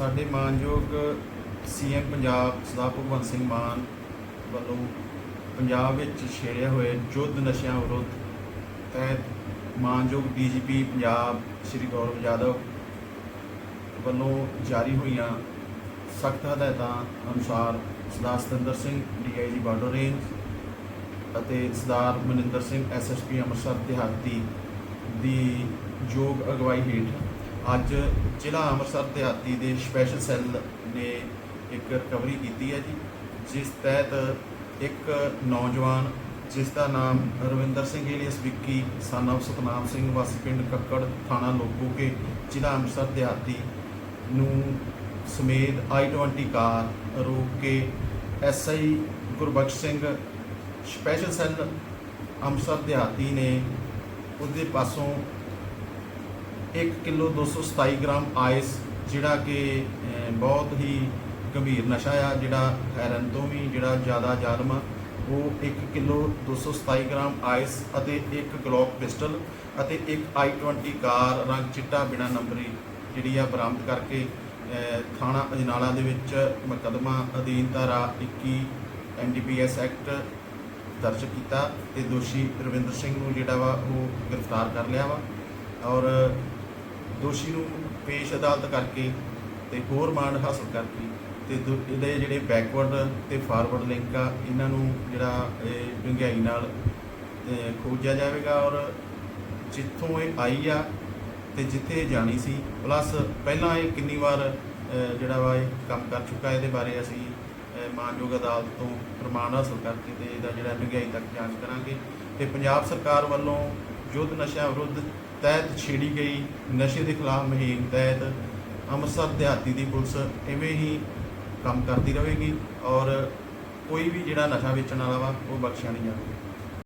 ਸਾਡੇ ਮਾਨਯੋਗ ਸੀਐਮ ਪੰਜਾਬ ਸਰਦਾਰ ਭਗਵੰਤ ਸਿੰਘ ਮਾਨ ਵੱਲੋਂ ਪੰਜਾਬ ਵਿੱਚ ਛੇੜਿਆ ਹੋਏ ਯੁੱਧ ਨਸ਼ਿਆਂ ਵਿਰੁੱਧ ਤਹਿਤ ਮਾਨਯੋਗ ਡੀਜੀਪੀ ਪੰਜਾਬ ਸ਼੍ਰੀ ਗੌਰਵ ਯਾਦਵ ਵੱਲੋਂ ਜਾਰੀ ਹੋਈਆਂ ਸਖਤ ਹਦਾਇਤਾਂ ਅਨੁਸਾਰ Sardar Satinder Singh DIG border range ਅਤੇ ਸਰਦਾਰ ਮਨਿੰਦਰ ਸਿੰਘ ਐਸਐਸਪੀ ਅੰਮ੍ਰਿਤਸਰ ਦਿਹਾਤੀ ਦੀ ਯੋਗ ਅਗਵਾਈ ਹੇਠ ਅੱਜ ਜ਼ਿਲ੍ਹਾ ਅੰਮ੍ਰਿਤਸਰ ਦਿਹਾਤੀ ਦੇ ਸਪੈਸ਼ਲ ਸੈੱਲ ਨੇ ਇੱਕ ਰਿਕਵਰੀ ਕੀਤੀ ਹੈ ਜੀ, ਜਿਸ ਤਹਿਤ ਇੱਕ ਨੌਜਵਾਨ ਜਿਸ ਦਾ ਨਾਮ Ravinder Singh alias Vicky son of Satnam Singh ਵਾਸੀ ਪਿੰਡ ਕੱਕੜ ਥਾਣਾ ਲੋਕੋਕੇ ਜ਼ਿਲ੍ਹਾ ਅੰਮ੍ਰਿਤਸਰ ਦਿਹਾਤੀ ਨੂੰ ਸਮੇਤ i20 ਕਾਰ ਰੋਕ ਕੇ SI Gurbakhsh Singh special cell Amritsar ਦਿਹਾਤੀ ਨੇ ਉਹਦੇ ਪਾਸੋਂ 1 ਕਿਲੋ 227 ਗ੍ਰਾਮ ਆਇਸ, ਜਿਹੜਾ ਕਿ ਬਹੁਤ ਹੀ ਗੰਭੀਰ ਨਸ਼ਾ ਆ, ਜਿਹੜਾ ਹੈਰਨ ਤੋਂ ਵੀ ਜਿਹੜਾ ਜ਼ਿਆਦਾ ਜ਼ਾਲਮ ਆ, ਉਹ 1 ਕਿਲੋ 227 ਗ੍ਰਾਮ ਆਇਸ ਅਤੇ ਇੱਕ ਗਲੋਕ ਪਿਸਟਲ ਅਤੇ ਇੱਕ i20 ਕਾਰ ਰੰਗ ਚਿੱਟਾ ਬਿਨਾ ਨੰਬਰੀ ਜਿਹੜੀ ਆ ਬਰਾਮਦ ਕਰਕੇ ਥਾਣਾ ਅਜਨਾਲਾ ਦੇ ਵਿੱਚ ਮੁਕੱਦਮਾ ਅਧੀਨ ਧਾਰਾ 21 ਐਨਡੀਪੀਐਸ ਐਕਟ ਦਰਜ ਕੀਤਾ ਤੇ ਦੋਸ਼ੀ ਰਵਿੰਦਰ ਸਿੰਘ ਨੂੰ ਜਿਹੜਾ ਵਾ ਉਹ ਗ੍ਰਿਫਤਾਰ ਕਰ ਲਿਆ ਵਾ ਔਰ ਦੋਸ਼ੀ ਨੂੰ ਪੇਸ਼ ਅਦਾਲਤ ਕਰਕੇ ਤੇ ਹੋਰ ਮਾਂਡ ਹਾਸਲ ਕਰਕੇ ਤੇ ਦੋ- ਇਹਦੇ ਜਿਹੜੇ ਬੈਕਵਰਡ ਤੇ ਫਾਰਵਰਡ ਲਿੰਕ ਆ ਇਹਨਾਂ ਨੂੰ ਜਿਹੜਾ ਇਹ ਡੂੰਘਾਈ ਨਾਲ ਅਹ, ਖੋਜਿਆ ਜਾਵੇਗਾ ਔਰ ਜਿੱਥੋਂ ਇਹ ਆਈ ਆ ਤੇ ਜਿੱਥੇ ਇਹ ਜਾਣੀ ਸੀ ਪਲੱਸ ਪਹਿਲਾਂ ਇਹ ਕਿੰਨੀ ਵਾਰ ਅਹ, ਜਿਹੜਾ ਵਾ ਇਹ ਕੰਮ ਕਰ ਚੁੱਕਾ ਇਹਦੇ ਬਾਰੇ ਅਸੀਂ ਅਹ, ਮਾਨਯੋਗ ਅਦਾਲਤ ਤੋਂ ਪ੍ਰਮਾਣ ਹਾਸਲ ਕਰਕੇ ਤੇ ਇਹਦਾ ਜਿਹੜਾ ਡੂੰਘਾਈ ਤੱਕ ਜਾਂਚ ਕਰਾਂਗੇ। ਤੇ ਪੰਜਾਬ ਸਰਕਾਰ ਵੱਲੋਂ ਯੁੱਧ ਨਸ਼ਿਆਂ ਵਿਰੁੱਧ ਤਹਿਤ ਛੇੜੀ ਗਈ ਨਸ਼ੇ ਦੇ ਖਿਲਾਫ ਮੁਹਿੰਮ ਤਹਿਤ ਅੰਮ੍ਰਿਤਸਰ ਦਿਹਾਤੀ ਦੀ ਪੁਲਿਸ ਇਵੇਂ ਹੀ ਕੰਮ ਕਰਦੀ ਰਹੇਗੀ ਔਰ ਕੋਈ ਵੀ ਜਿਹੜਾ ਨਸ਼ਾ ਵੇਚਣ ਵਾਲਾ ਵਾ, ਉਹ ਬਖਸ਼ਿਆ ਨਹੀਂ ਜਾਵੇਗਾ।